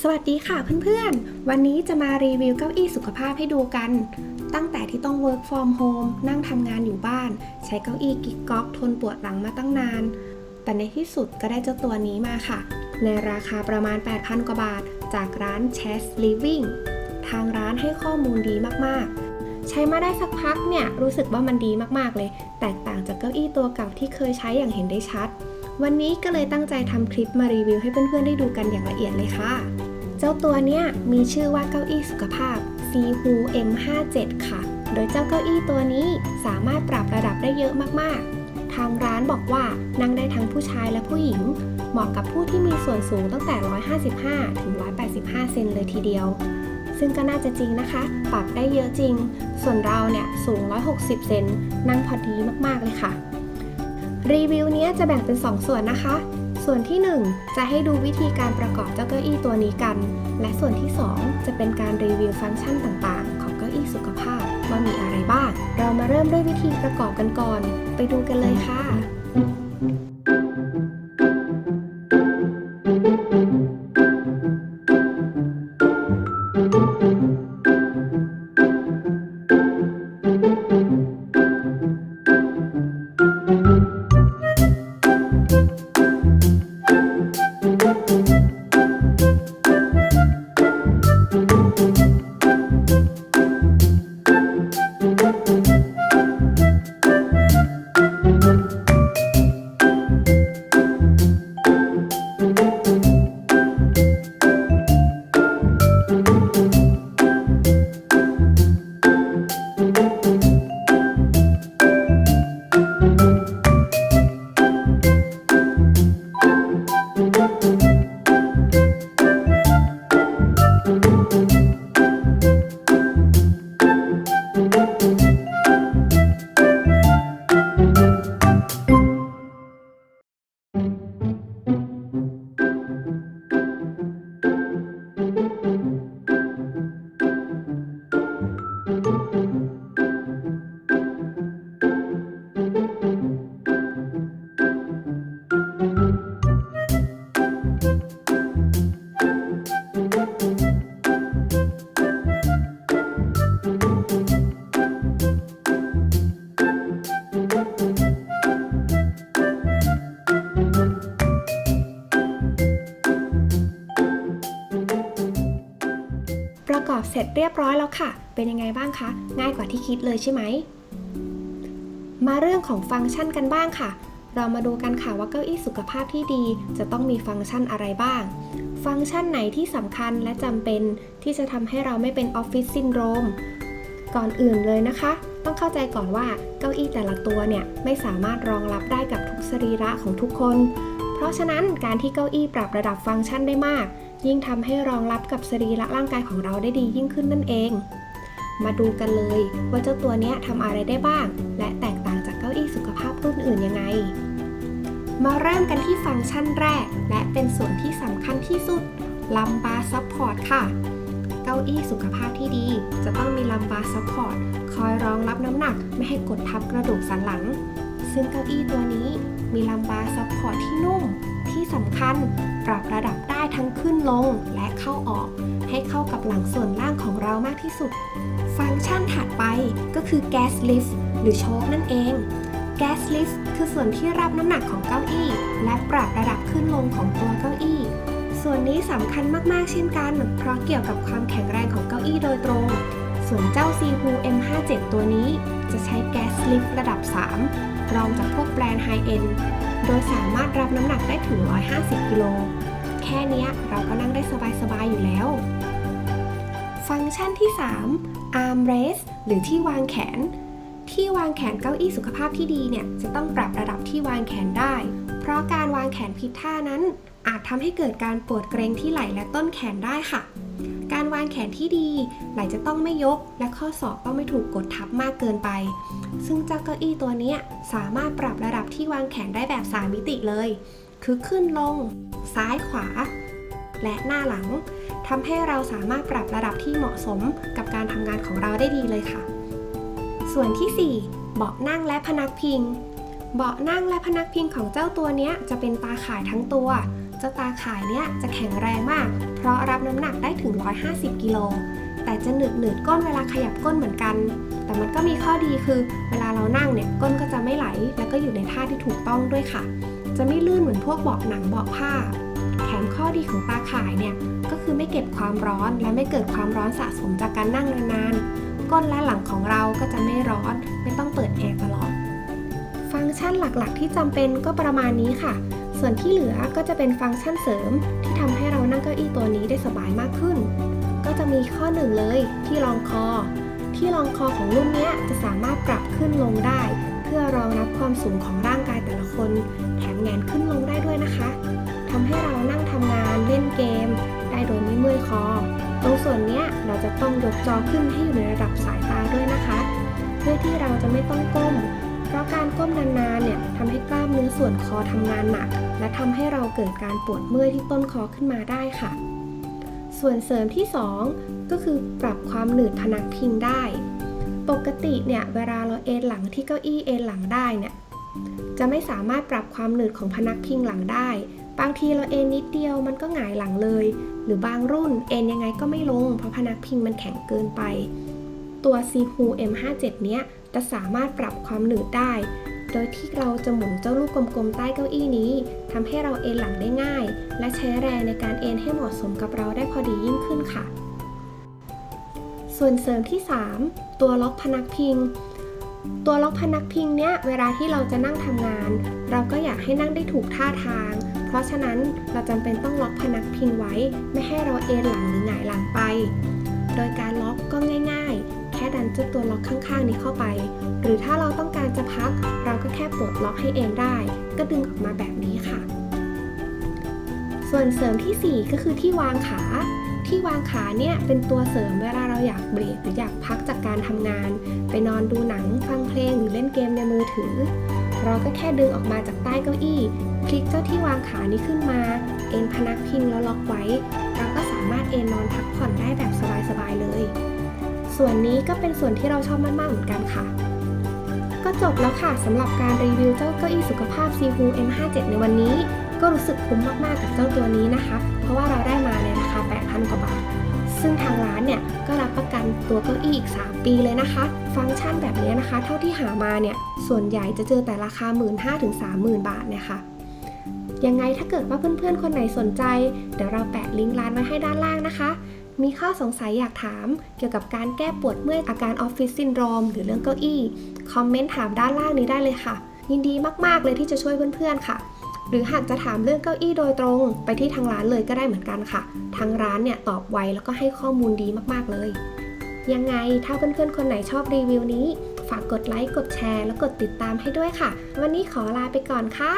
สวัสดีค่ะเพื่อนๆ วันนี้จะมารีวิวเก้าอี้สุขภาพให้ดูกัน ตั้งแต่ที่ต้อง work from home นั่งทำงานอยู่บ้าน ใช้เก้าอี้กิ๊กก๊อกทนปวดหลังมาตั้งนาน แต่ในที่สุดก็ได้เจ้าตัวนี้มาค่ะ ในราคาประมาณ 8,000 กว่าบาท จากร้าน Chess Living ทางร้านให้ข้อมูลดีมากๆใช้มาได้สักพักเนี่ย รู้สึกว่ามันดีมากๆเลย แตกต่างจากเก้าอี้ตัวเก่าที่เคยใช้อย่างเห็นได้ชัด วันนี้ก็เลยตั้งใจทำคลิปมารีวิวให้เพื่อนๆได้ดูกันอย่างละเอียดเลยค่ะ เจ้าตัวเนี้ยมีชื่อว่าเก้าอี้สุขภาพ c h o M57 ค่ะ โดยเจ้าเก้าอี้ตัวนี้สามารถปรับระดับได้เยอะมากๆ ทางร้านบอกว่านั่งได้ทั้งผู้ชายและผู้หญิง เหมาะกับผู้ที่มีส่วนสูงตั้งแต่ 155 ถึง 185 เซนเลยทีเดียว ซึ่งก็น่าจะจริงนะคะ ปรับได้เยอะจริง ส่วนเราเนี่ยสูง 160 เซนนั่งพอดีมากๆเลยค่ะ รีวิวเนี้ยจะแบ่งเป็น 2 ส่วนนะคะ ส่วนที่ 1 จะให้ดูวิธีการประกอบเจ้าเก้าอี้ตัวนี้กัน และส่วนที่ 2 จะเป็นการรีวิวฟังก์ชันต่างๆ ของเก้าอี้สุขภาพว่ามีอะไรบ้าง เรามาเริ่มด้วยวิธีประกอบกันก่อน ไปดูกันเลยค่ะ เสร็จเรียบร้อยแล้วค่ะ เป็นยังไงบ้างคะ ง่ายกว่าที่คิดเลยใช่ไหม มาเรื่องของฟังก์ชันกันบ้างค่ะ เรามาดูกันค่ะว่าเก้าอี้สุขภาพที่ดี จะต้องมีฟังก์ชันอะไรบ้าง ฟังก์ชันไหนที่สำคัญและจำเป็นที่จะทำให้เราไม่เป็นออฟฟิศซินโดรม ก่อนอื่นเลยนะคะ ต้องเข้าใจก่อนว่าเก้าอี้แต่ละตัวเนี่ยไม่สามารถรองรับได้กับทุกสรีระของทุกคน เพราะฉะนั้นการที่เก้าอี้ปรับระดับฟังก์ชันได้มาก ยิ่งทำให้รองรับกับสรีระร่างกายของเราได้ดียิ่งขึ้นนั่นเอง มาดูกันเลยว่าเจ้าตัวนี้ทำอะไรได้บ้าง และแตกต่างจากเก้าอี้สุขภาพรุ่นอื่นยังไง มาเริ่มกันที่ฟังก์ชันแรก และเป็นส่วนที่สำคัญที่สุดลัมบาร์ซัพพอร์ตค่ะ เก้าอี้สุขภาพที่ดี จะต้องมีลัมบาร์ซัพพอร์ตคอยรองรับน้ำหนักไม่ให้กดทับกระดูกสันหลัง ซึ่งเก้าอี้ตัวนี้มีลัมบาร์ซัพพอร์ตที่นุ่ม ที่สำคัญปรับระดับได้ทั้งขึ้นลงและเข้าออก ให้เข้ากับหลังส่วนล่างของเรามากที่สุด ฟังก์ชันถัดไปก็คือ gas lift หรือโชคนั่นเอง gas lift คือส่วนที่รับน้ำหนักของเก้าอี้ และปรับระดับขึ้นลงของตัวเก้าอี้ ส่วนนี้สำคัญมากๆ เช่นกัน เพราะเกี่ยวกับความแข็งแรงของเก้าอี้โดยตรง ส่วนเจ้า c h o M57 ตัว นี้จะใช้ gas lift ระดับ 3 รองจากพวกแบรนด์ High End โดยสามารถรับน้ำหนักได้ถึง 150 กิโล แค่นี้เราก็นั่งได้สบายๆอยู่แล้ว ฟังก์ชันที่ 3 arm rest หรือที่วางแขน ที่วางแขนเก้าอี้สุขภาพที่ดีเนี่ยจะต้องปรับระดับที่วางแขนได้ เพราะการวางแขนผิดท่านั้น อาจทำให้เกิดการปวดเกรงที่ไหล่และต้นแขนได้ค่ะการวางแขนที่ดี ไหล่จะต้องไม่ยก และข้อศอกต้องไม่ถูกกดทับมากเกินไป ซึ่งเจ้าเก้าอี้ตัวนี้สามารถปรับระดับที่วางแขนได้แบบ 3 มิติเลย คือขึ้นลง ซ้ายขวา และหน้าหลังทำให้เราสามารถปรับระดับที่เหมาะสมกับการทำงานของเราได้ดีเลยค่ะ ส่วนที่ 4 เบาะนั่งและพนักพิง เบาะนั่งและพนักพิงของเจ้าตัวนี้จะเป็นตาข่ายทั้งตัว เจ้าตาข่ายเนี้ยจะแข็งแรงมาก เพราะรับน้ำหนักได้ถึง 150 กิโล แต่จะหนืดหนืดก้นเวลาขยับก้นเหมือนกัน แต่มันก็มีข้อดีคือเวลาเรานั่งเนี่ยก้นก็จะไม่ไหล แล้วก็อยู่ในท่าที่ถูกต้องด้วยค่ะ จะไม่ลื่นเหมือนพวกเบาะหนังเบาะผ้า แถมข้อดีของตาข่ายเนี่ยก็คือไม่เก็บความร้อนและไม่เกิดความร้อนสะสมจากการนั่งนานๆ ก้นและหลังของเราก็จะไม่ร้อน ไม่ต้องเปิดแอร์ตลอด ฟังก์ชันหลักๆ ที่จำเป็นก็ประมาณนี้ค่ะ ส่วนที่เหลือก็จะเป็นฟังก์ชันเสริม ที่ทำให้เรานั่งเก้าอี้ตัวนี้ได้สบายมากขึ้น ก็จะมีข้อหนึ่งเลยที่รองคอ ที่รองคอของรุ่นนี้จะสามารถปรับขึ้นลงได้ เพื่อรองรับความสูงของร่างกายแต่ละคน แถมแงนขึ้นลงได้ด้วยนะคะทำให้เรานั่งทำงานเล่นเกม ได้โดยไม่เมื่อยคอ ตรงส่วนนี้เราจะต้องยกจอขึ้นให้อยู่ในระดับสายตาด้วยนะคะ เพื่อที่เราจะไม่ต้องก้ม เพราะการก้มนานๆเนี่ยทำให้กล้ามเนื้อส่วนคอทำงานหนัก และทำให้เราเกิดการปวดเมื่อยที่ต้นคอขึ้นมาได้ค่ะ ส่วนเสริมที่ 2 ก็คือปรับความหนืดพนักพิงได้ ปกติเนี่ยเวลาเราเอนหลังที่เก้าอี้เอนหลังได้เนี่ยจะไม่สามารถปรับความหนืดของพนักพิงหลังได้ บางทีเราเอนนิดเดียวมันก็หงายหลังเลย หรือบางรุ่นเอนยังไงก็ไม่ลง เพราะพนักพิงมันแข็งเกินไป ตัว c h u M57 เนี้ยจะสามารถปรับความหนืดได้ โดยที่เราจะหมุนเจ้าลูกกลมๆใต้เก้าอี้นี้ทำให้เราเอนหลังได้ง่าย และใช้แรงในการเอนให้เหมาะสมกับเราได้พอดียิ่งขึ้นค่ะ ส่วนเสริมที่ 3 ตัวล็อกพนักพิง ตัวล็อกพนักพิงเนี้ยเวลาที่เราจะนั่งทำงาน เราก็อยากให้นั่งได้ถูกท่าทาง เพราะฉะนั้นเราจำเป็นต้องล็อกพนักพิงไว้ ไม่ให้เราเอนหลังหรือหงายหลังไป โดยการล็อกก็ง่าย ๆ แค่ดันเจ้าตัวล็อกข้างๆ นี้เข้าไป หรือถ้าเราต้องการจะพัก เราก็แค่ปลดล็อกให้เองได้ ก็ดึงออกมาแบบนี้ค่ะ ส่วนเสริมทีสี่ 4 ก็คือที่วางขา ที่วางขาเนี่ยเป็นตัวเสริมเวลาเราอยากเบรกหรืออยากพักจากการทำงาน ไปนอนดูหนัง ฟังเพลงหรือเล่นเกมในมือถือ เราก็แค่ดึงออกมาจากใต้เก้าอี้คลิกเจ้าที่วางขานี้ขึ้นมา เอ็นพนักพิงแล้วล็อกไว้ เราก็สามารถเอนนอนพักผ่อนได้แบบสบายๆเลย ส่วนนี้ก็เป็นส่วนที่เราชอบมากๆเหมือนกันค่ะ ก็จบแล้วค่ะสำหรับการรีวิวเจ้าเก้าอี้สุขภาพ c h u M57 ในวันนี้ ก็รู้สึกคุ้มมากๆกับเจ้าตัวนี้นะคะ เพราะว่าเราได้มาในราคา 8,000 กว่าบาท ซึ่งทางร้านเนี่ยก็รับประกันตัวเก้าอี้อีก 3 ปีเลยนะคะ ฟังก์ชันแบบนี้นะคะ เท่าที่หามาเนี่ยส่วนใหญ่จะเจอแต่ราคา 1 5ื่นถึง30,000บาทเนี่ยค่ะยังไงถ้าเกิดว่าเพื่อนๆ คนไหนสนใจ เดี๋ยวเราแปะลิงก์ร้านไว้ให้ด้านล่างนะคะ มีข้อสงสัยอยากถามเกี่ยวกับการแก้ปวดเมื่อยอาการออฟฟิศซินโดรมหรือเรื่องเก้าอี้ คอมเมนต์ถามด้านล่างนี้ได้เลยค่ะ ยินดีมากๆเลยที่จะช่วยเพื่อนๆค่ะ หรือหากจะถามเรื่องเก้าอี้โดยตรง ไปที่ทางร้านเลยก็ได้เหมือนกันค่ะ ทางร้านเนี่ยตอบไวแล้วก็ให้ข้อมูลดีมากๆเลย ยังไงถ้าเพื่อนๆคนไหนชอบรีวิวนี้ ฝากกดไลค์กดแชร์ แล้วกดติดตามให้ด้วยค่ะ วันนี้ขอลาไปก่อนค่ะ